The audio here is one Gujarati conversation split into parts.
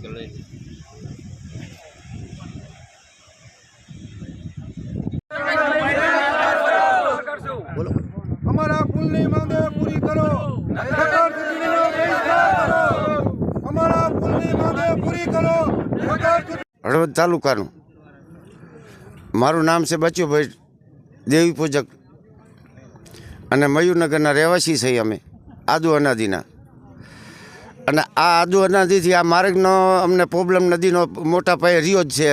વ્હીકલ લઈને અમારા પુલની માંગે પૂરી કરો. અમારા પુલની માંગે પૂરી કરો. હળવદ તાલુકાનું. મારું નામ છે બચુભાઈ દેવી પૂજક. અને મયુરનગરના રહેવાસી છીએ અમે, આદુ અનાદિના. અને આ આદુ અનાદિથી આ માર્ગનો અમને પ્રોબ્લેમ નદીનો મોટા પાયે રહ્યો જ છે.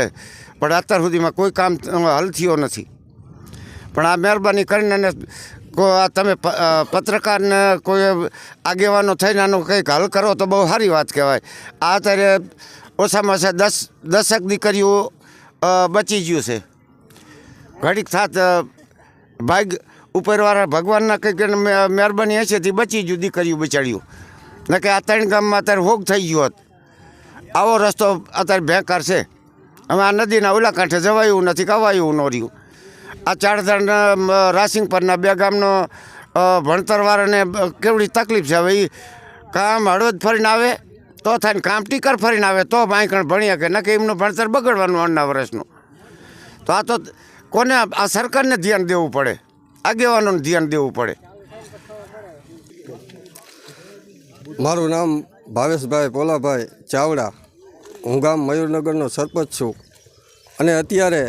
પણ અત્યાર સુધીમાં કોઈ કામ હલ થયો નથી. પણ આ મહેરબાની કરીને આ તમે પત્રકારને કોઈ આગેવાનો થઈને આનો કંઈક હલ કરો તો બહુ સારી વાત કહેવાય. આ અત્યારે ઓછામાં ઓછા દસ, દસક દીકરીઓ બચી ગયું છે. ઘડીક થાત ભાઈ ઉપરવાળા ભગવાનના કંઈક મહેરબાની હશે તે બચી ગયું દીકરીઓ બચાડ્યું ને કે આ ત્રણ ગામમાં અત્યારે હોગ થઈ ગયો હોત. આવો રસ્તો અત્યારે બેકાર છે. હવે આ નદીના ઓલા કાંઠે જવાયું નથી, કવાયું ન રહ્યું. આ ચારધારના રાસિંગ પરના બે ગામનો ભણતરવાળાને કેવડી તકલીફ છે. હવે એ કામ હળવદ ફરીને આવે, તો થાય કામ ટીકર ફરીને આવે, તો બાંકણ ભણ્યા કે ન કે એમનું ભણતર બગડવાનું અણના વર્ષનું. તો આ તો કોને આ સરકારને ધ્યાન દેવું પડે. આગેવાનોને ધ્યાન દેવું પડે. મારું નામ ભાવેશભાઈ પોલાભાઈ ચાવડા. હું ગામ મયુરનગરનો સરપંચ છું. અને અત્યારે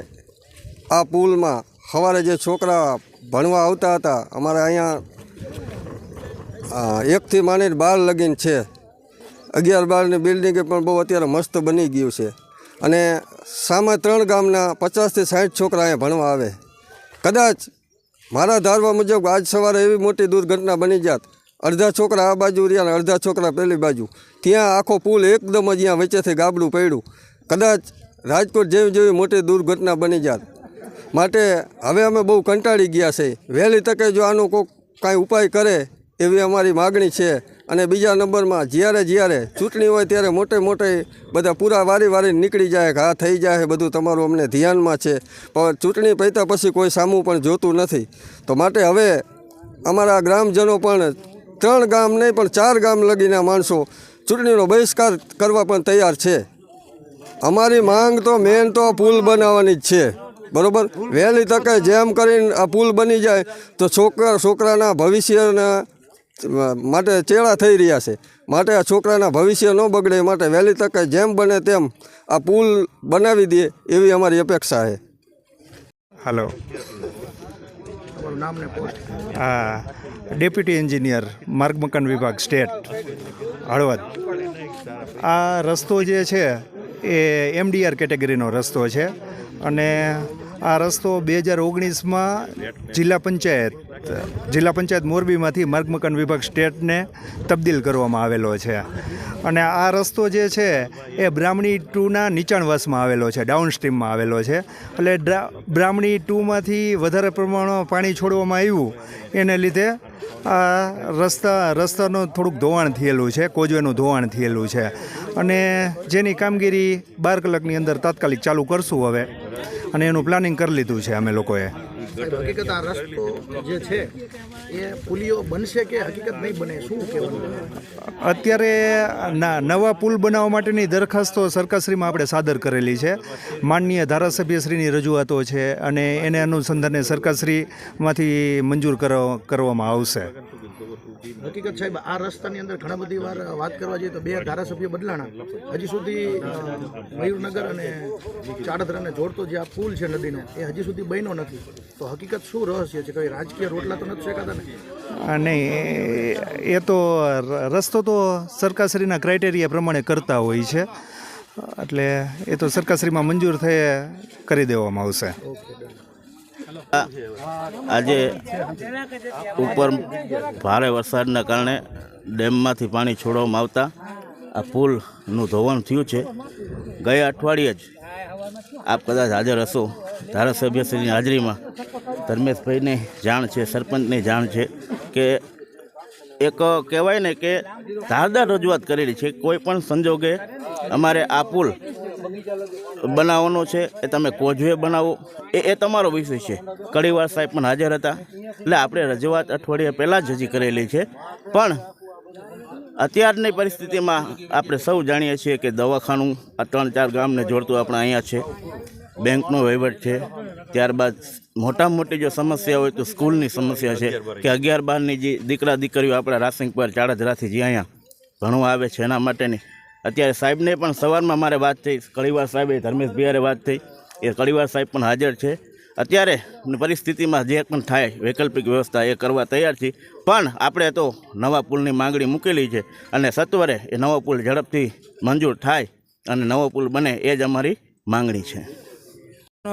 આ પુલમાં સવારે જે છોકરા ભણવા આવતા હતા, અમારા અહીંયા એકથી માંડીને બાર લગીન છે. અગિયાર બારની બિલ્ડિંગ પણ બહુ અત્યારે મસ્ત બની ગયું છે. અને સામે ત્રણ ગામના પચાસથી સાઠ છોકરા અહીંયા ભણવા આવે. કદાચ મારા ધારવા મુજબ આજ સવારે એવી મોટી દુર્ઘટના બની જાત અડધા છોકરા આ બાજુ રહ્યા અને અડધા છોકરા પેલી બાજુ. ત્યાં આખો પુલ એકદમ જ ત્યાં વચ્ચેથી ગાબડું પડ્યું. કદાચ રાજકોટ જેવી જેવી મોટી દુર્ઘટના બની જાત. માટે હવે અમે બહુ કંટાળી ગયા છે. વહેલી તકે જો આનો કોઈ કાંઈ ઉપાય કરે એવી અમારી માગણી છે. અને બીજા નંબરમાં જ્યારે જ્યારે ચૂંટણી હોય ત્યારે મોટે મોટે બધા પૂરા વારી વારી નીકળી જાય કે આ થઈ જાય બધું તમારું અમને ધ્યાનમાં છે. પણ ચૂંટણી પૈતા પછી કોઈ સામું પણ જોતું નથી. તો માટે હવે અમારા ગ્રામજનો પણ ત્રણ ગામ નહીં પણ ચાર ગામ લગીના માણસો ચૂંટણીનો બહિષ્કાર કરવા પણ તૈયાર છે. અમારી માંગ તો મેન તો પુલ બનાવવાની જ છે. બરોબર? વહેલી તકે જેમ કરીને આ પુલ બની જાય તો છોકરા છોકરાના ભવિષ્યના માટે ચેડા થઈ રહ્યા છે. માટે આ છોકરાના ભવિષ્ય ન બગડે માટે વહેલી તકે જેમ બને તેમ આ પુલ બનાવી દે એવી અમારી અપેક્ષા છે. હલો. હા. ડેપ્યુટી એન્જિનિયર, માર્ગ વિભાગ, સ્ટેટ, હળવદ. આ રસ્તો જે છે, એ એમડીઆર કેટેગરીનો રસ્તો છે અને આ રસ્તો બે હજાર ઓગણીસમાં જિલ્લા પંચાયત જિલ્લા પંચાયત મોરબીમાંથી માર્ગ વિભાગ, સ્ટેટને તબદીલ કરવામાં આવેલો છે. અને આ રસ્તો જે છે, એ બ્રાહ્મણી ટુના નીચાણવાસમાં આવેલો છે ડાઉન સ્ટ્રીમમાં આવેલો છે. એટલે બ્રાહ્મણી ટુમાંથી વધારે પ્રમાણમાં પાણી છોડવામાં આવ્યું, એને લીધે આ રસ્તા, રસ્તાનું થોડુંક ધોવાણ થયેલું છે કોજવેનું ધોવાણ થયેલું છે. અને જેની કામગીરી બાર કલાકની અંદર તાત્કાલિક ચાલુ કરશું હવે. અને એનું પ્લાનિંગ કરી લીધું છે અમે લોકોએ. સાહેબ, હકીકત આ રસ્તો જે છે એ પુલીઓ બનશે કે હકીકત નહીં બને? શું કહેવાનું? અત્યારે ના નવા પુલ બનાવવા માટેની દરખાસ્તો સરકારશ્રીમાં આપણે સાદર કરેલી છે. માનનીય ધારાસભ્યશ્રીની રજૂઆતો છે અને એને અનુસંધાને સરકારશ્રીમાંથી મંજૂર કરો- કરવામાં આવશે. હકીકત સાહેબ આ રસ્તાની અંદર ઘણા બધી વાર વાત કરવા જઈએ તો બે ધારાસભ્ય બદલાણા. હજી સુધી મયુરનગર અને ચાડધરાને જોડતો જે આ પુલ છે નદીનો એ હજી સુધી બન્યો નથી. તો હકીકત શું રહસ્ય છે? કોઈ રાજકીય રોટલા તો નથી શેકાતા ને? નહીં એ- એ તો રસ્તો તો સરકારશ્રીના ક્રાઇટેરિયા પ્રમાણે કરતા હોય છે. એટલે એ તો સરકારશ્રીમાં મંજૂર થઈ કરી દેવામાં આવશે. આજે ઉપર ભારે વરસાદના કારણે ડેમમાંથી પાણી છોડવામાં આવતા આ પુલનું ધોવાણ થયું છે. ગયા અઠવાડિયે જ આપ કદાચ હાજર હશો. ધારાસભ્યશ્રીની હાજરીમાં ધર્મેશભાઈને જાણ છે, સરપંચને જાણ છે કે એક કહેવાય ને કે ધારદાર રજૂઆત કરેલી છે. કોઈ પણ સંજોગે અમારે આ પુલ બનાવવાનો છે, એ તમે કોઝવે બનાવો. એ એ તમારો વિષય છે. કડીવાર સાહેબ પણ હાજર હતા. એટલે આપણે રજૂઆત અઠવાડિયા પહેલાં જ હજી કરેલી છે. પણ અત્યારની પરિસ્થિતિમાં આપણે સૌ જાણીએ છીએ કે દવાખાનું આ ત્રણ ચાર ગામને જોડતું આપણે અહીંયા છે. બેંકનો વહીવટ છે. ત્યારબાદ મોટામાં મોટી જો સમસ્યા હોય તો સ્કૂલની સમસ્યા છે કે અગિયાર બારની જે દીકરા દીકરીઓ આપણા રાસિંગ પર ચાળજરાથી જે અહીંયા ભણવા આવે છે એના માટેની અત્યારે સાહેબને પણ સવારમાં મારે વાત થઈ. કળીવાર સાહેબે, ધર્મેશ બિહારે વાત થઈ. એ કળીવાર સાહેબ પણ હાજર છે. અત્યારે પરિસ્થિતિમાં જે પણ થાય, વૈકલ્પિક વ્યવસ્થા એ કરવા તૈયાર છે પણ આપણે તો નવા પુલની માંગણી મૂકેલી છે અને સત્વરે એ નવો પુલ ઝડપથી મંજૂર થાય અને નવો પુલ બને એ જ અમારી માંગણી છે.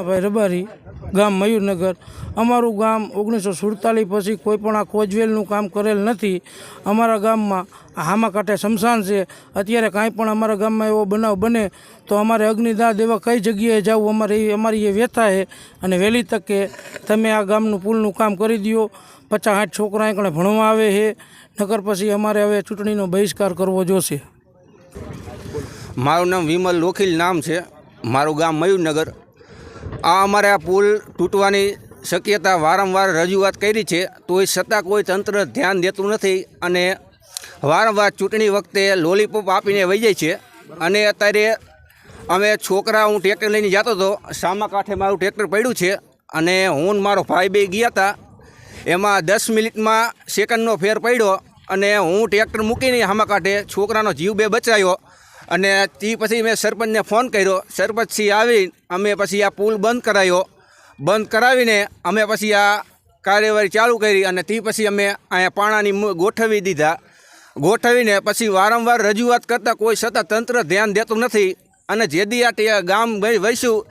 ભાઈ રબારી, ગામ મયુરનગર. અમારું ગામ ઓગણીસો સુડતાલીસ પછી કોઈ પણ આ કોજવેલનું કામ કરેલ નથી. અમારા ગામમાં હામા કાંઠે શમશાન છે. અત્યારે કાંઈ પણ અમારા ગામમાં એવો બનાવ બને તો અમારે અગ્નિદાહ દેવા કઈ જગ્યાએ જવું? અમારે અમારી એ વ્યથા છે. અને વહેલી તકે તમે આ ગામનું પુલનું કામ કરી દો પચાસ સાઠ છોકરા એકણે ભણવા આવે છે. નકર પછી અમારે હવે ચૂંટણીનો બહિષ્કાર કરવો જોશે. મારું નામ વિમલ લોખીલ નામ છે. મારું ગામ મયુરનગર. આ અમારે આ પુલ તૂટવાની શક્યતા વારંવાર રજૂઆત કરી છે, તોય છતાં કોઈ તંત્ર ધ્યાન દેતું નથી અને વારંવાર ચૂંટણી વખતે લોલીપોપ આપીને વહી જાય છે. અને અત્યારે અમે છોકરા, હું ટ્રેક્ટર લઈને જતો હતો, સામા કાંઠે મારું ટ્રેક્ટર પડ્યું છે અને હું મારો ભાઈ બે ગયા હતા. એમાં દસ મિનિટમાં સેકન્ડનો ફેર પડ્યો અને હું ટ્રેક્ટર મૂકીને સામા કાંઠે છોકરાનો જીવ બે બચાવ્યો. અને તે પછી મેં સરપંચને ફોન કર્યો. સરપંચથી આવી, અમે પછી આ પુલ બંધ કરાયો. બંધ કરાવીને અમે પછી આ કાર્યવાહી ચાલુ કરી અને તે પછી અમે અહીંયા પાણાની ગોઠવી દીધા. ગોઠવીને પછી વારંવાર રજૂઆત કરતાં કોઈ સતત તંત્ર ધ્યાન દેતું નથી અને જેદી આ ગામ વહી- વહીશું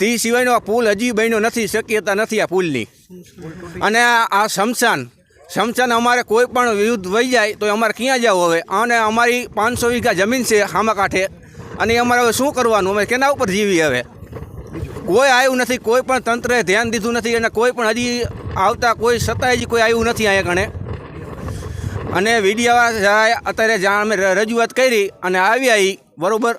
તે સિવાયનો આ પુલ હજી બન્યો નથી, શક્યતા નથી આ પુલની. અને આ શમશાન શમશાન અમારે કોઈ પણ યુદ્ધ વહી જાય તો અમારે ક્યાં જવું હવે? અને અમારી પાંચસો વીઘા જમીન છે હામા કાંઠે. અને અમારે હવે શું કરવાનું? અમે કેના ઉપર જીવીએ હવે? કોઈ આવ્યું નથી, કોઈ પણ તંત્રએ ધ્યાન દીધું નથી અને કોઈ પણ હજી આવતા કોઈ સત્તા હજી કોઈ આવ્યું નથી અહીંયા ગણે. અને વીડિયા અત્યારે જાણ અમે રજૂઆત કરી અને આવ્યા ઈ બરોબર?